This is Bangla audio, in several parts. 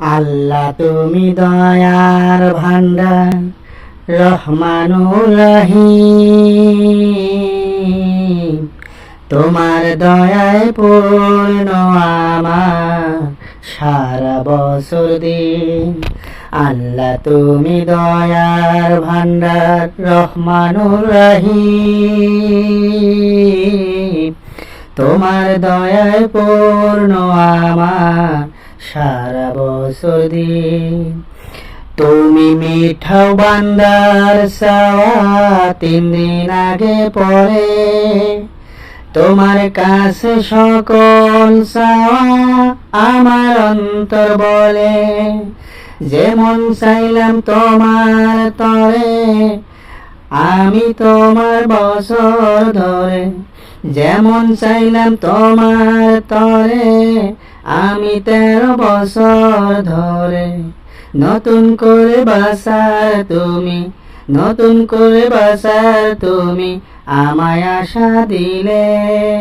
আল্লাহ তুমি দয়ার ভান্ডার রহমানুর রহিম। তোমার দয়ায় পূর্ণ আমার সারা বছর দিন। আল্লাহ তুমি দয়ার ভান্ডার রহমানুর রহিম। তোমার দয়ায় পূর্ণ আমার সারা বছর দিন। তুমি মিঠাও বান্দার সাওয়া তিন দিন আগে পরে তোমার কাছে সকল চাওয়া আমার অন্তর বলে। যেমন চাইলাম তোমার তরে, আমি তোমার বছর ধরে। যেমন চাইলাম তোমার তরে আমি তেরো বছর ধরে নতুন করে বাসার তুমি, নতুন করে বাসার তুমি আমায় আশা দিলে।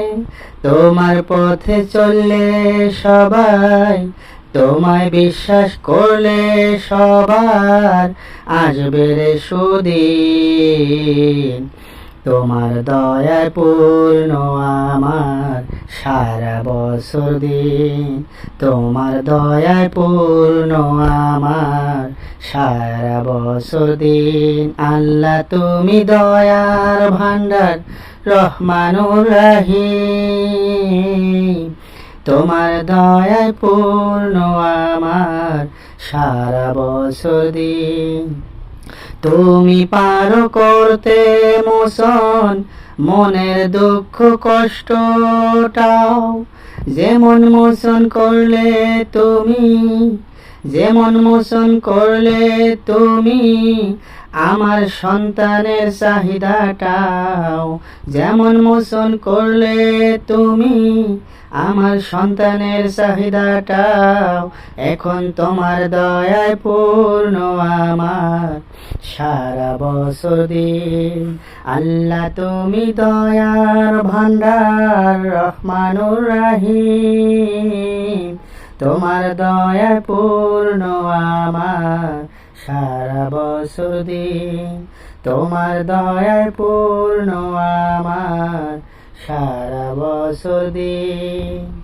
তোমার পথে চললে সবাই, তোমায় বিশ্বাস করলে সবার আসবে রে সুদিন। তোমার দয়ায় পূর্ণ আমার সারা বছর দিন তোমার দয়ায় পূর্ণ আমার। সারা বছর দিন আল্লাহ তুমি দয়ার ভান্ডার রহমানুর রাহিম। তোমার দয়ায় পূর্ণ আমার। সারা বছর দিন তুমি পারো করতে মোসন মনের দুঃখ কষ্টটাও যেমন মোশন করলে তুমি যেমন মোচন করলে তুমি আমার সন্তানের চাহিদাটাও। যেমন মোচন করলে তুমি আমার সন্তানের চাহিদাটাও। এখন তোমার দয়ায় পূর্ণ আমার। সারা বছর দিন আল্লাহ তুমি দয়ার ভান্ডার রহমানুর রাহিম। তোমার দয়া পূর্ণ আমার সারা বছর দিন। তোমার দয়ায় পূর্ণ আমার সারা বছর দিন।